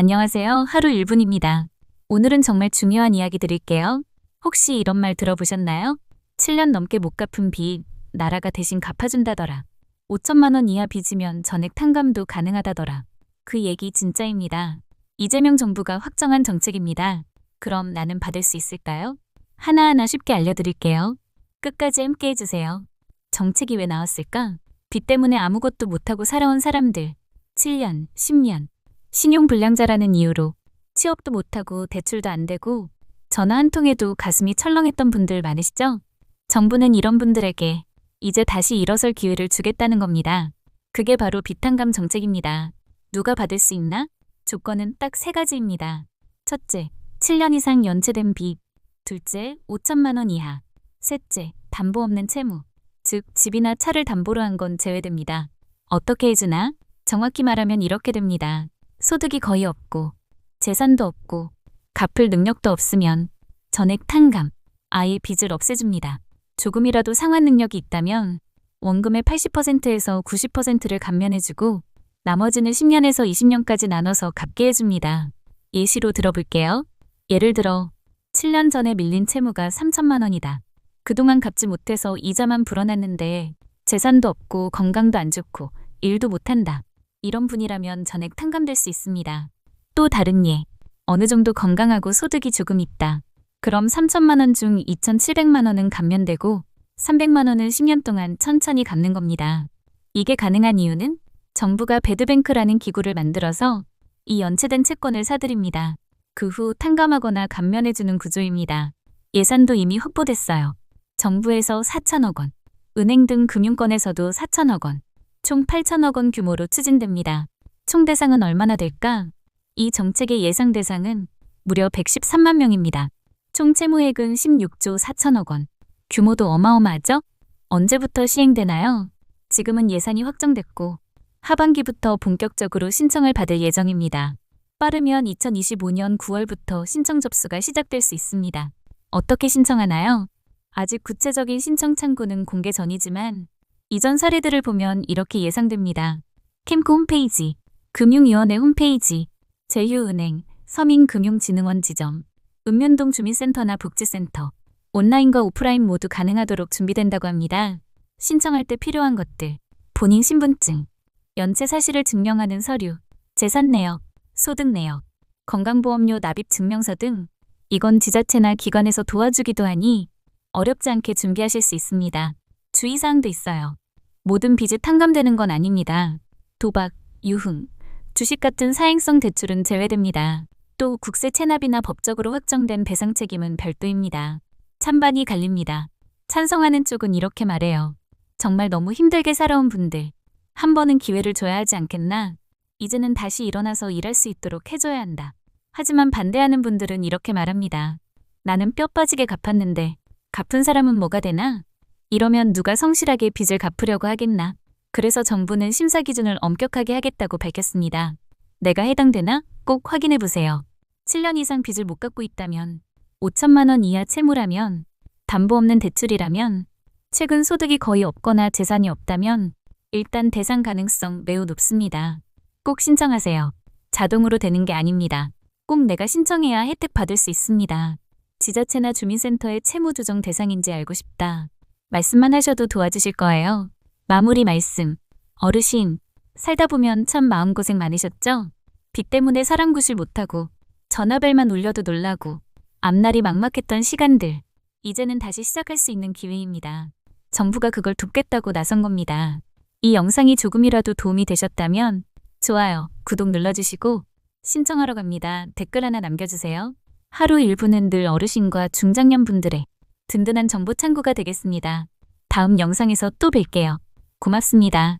안녕하세요. 하루 1분입니다. 오늘은 정말 중요한 이야기 드릴게요. 혹시 이런 말 들어보셨나요? 7년 넘게 못 갚은 빚, 나라가 대신 갚아준다더라. 5천만 원 이하 빚이면 전액 탕감도 가능하다더라. 그 얘기 진짜입니다. 이재명 정부가 확정한 정책입니다. 그럼 나는 받을 수 있을까요? 하나하나 쉽게 알려드릴게요. 끝까지 함께 해주세요. 정책이 왜 나왔을까? 빚 때문에 아무것도 못하고 살아온 사람들. 7년, 10년. 신용불량자라는 이유로 취업도 못하고 대출도 안 되고 전화 한 통에도 가슴이 철렁했던 분들 많으시죠? 정부는 이런 분들에게 이제 다시 일어설 기회를 주겠다는 겁니다. 그게 바로 비탄감 정책입니다. 누가 받을 수 있나? 조건은 딱 세 가지입니다. 첫째, 7년 이상 연체된 빚. 둘째, 5천만 원 이하. 셋째, 담보 없는 채무. 즉, 집이나 차를 담보로 한 건 제외됩니다. 어떻게 해주나? 정확히 말하면 이렇게 됩니다. 소득이 거의 없고, 재산도 없고, 갚을 능력도 없으면 전액 탕감, 아예 빚을 없애줍니다. 조금이라도 상환 능력이 있다면 원금의 80%에서 90%를 감면해주고 나머지는 10년에서 20년까지 나눠서 갚게 해줍니다. 예시로 들어볼게요. 예를 들어 7년 전에 밀린 채무가 3천만 원이다. 그동안 갚지 못해서 이자만 불어났는데 재산도 없고 건강도 안 좋고 일도 못한다. 이런 분이라면 전액 탕감될 수 있습니다. 또 다른 예. 어느 정도 건강하고 소득이 조금 있다. 그럼 3천만 원 중 2,700만 원은 감면되고 300만 원은 10년 동안 천천히 갚는 겁니다. 이게 가능한 이유는 정부가 배드뱅크라는 기구를 만들어서 이 연체된 채권을 사들입니다. 그 후 탕감하거나 감면해주는 구조입니다. 예산도 이미 확보됐어요. 정부에서 4천억 원, 은행 등 금융권에서도 4천억 원, 총 8천억 원 규모로 추진됩니다. 총 대상은 얼마나 될까? 이 정책의 예상 대상은 무려 113만 명입니다. 총 채무액은 16조 4천억 원. 규모도 어마어마하죠? 언제부터 시행되나요? 지금은 예산이 확정됐고 하반기부터 본격적으로 신청을 받을 예정입니다. 빠르면 2025년 9월부터 신청 접수가 시작될 수 있습니다. 어떻게 신청하나요? 아직 구체적인 신청 창구는 공개 전이지만 이전 사례들을 보면 이렇게 예상됩니다. 캠코 홈페이지, 금융위원회 홈페이지, 제휴은행, 서민금융진흥원 지점, 읍면동 주민센터나 복지센터, 온라인과 오프라인 모두 가능하도록 준비된다고 합니다. 신청할 때 필요한 것들, 본인 신분증, 연체 사실을 증명하는 서류, 재산 내역, 소득 내역, 건강보험료 납입 증명서 등 이건 지자체나 기관에서 도와주기도 하니 어렵지 않게 준비하실 수 있습니다. 주의사항도 있어요. 모든 빚이 탕감되는 건 아닙니다. 도박, 유흥, 주식 같은 사행성 대출은 제외됩니다. 또 국세 체납이나 법적으로 확정된 배상 책임은 별도입니다. 찬반이 갈립니다. 찬성하는 쪽은 이렇게 말해요. 정말 너무 힘들게 살아온 분들, 한 번은 기회를 줘야 하지 않겠나? 이제는 다시 일어나서 일할 수 있도록 해줘야 한다. 하지만 반대하는 분들은 이렇게 말합니다. 나는 뼈 빠지게 갚았는데 갚은 사람은 뭐가 되나? 이러면 누가 성실하게 빚을 갚으려고 하겠나? 그래서 정부는 심사 기준을 엄격하게 하겠다고 밝혔습니다. 내가 해당되나? 꼭 확인해 보세요. 7년 이상 빚을 못 갚고 있다면, 5천만 원 이하 채무라면, 담보 없는 대출이라면, 최근 소득이 거의 없거나 재산이 없다면 일단 대상 가능성 매우 높습니다. 꼭 신청하세요. 자동으로 되는 게 아닙니다. 꼭 내가 신청해야 혜택 받을 수 있습니다. 지자체나 주민센터의 채무 조정 대상인지 알고 싶다. 말씀만 하셔도 도와주실 거예요. 마무리 말씀. 어르신, 살다 보면 참 마음고생 많으셨죠? 빚 때문에 사람 구실 못하고, 전화벨만 울려도 놀라고, 앞날이 막막했던 시간들. 이제는 다시 시작할 수 있는 기회입니다. 정부가 그걸 돕겠다고 나선 겁니다. 이 영상이 조금이라도 도움이 되셨다면, 좋아요, 구독 눌러주시고, 신청하러 갑니다. 댓글 하나 남겨주세요. 하루 1분은 늘 어르신과 중장년 분들의 든든한 정보 창구가 되겠습니다. 다음 영상에서 또 뵐게요. 고맙습니다.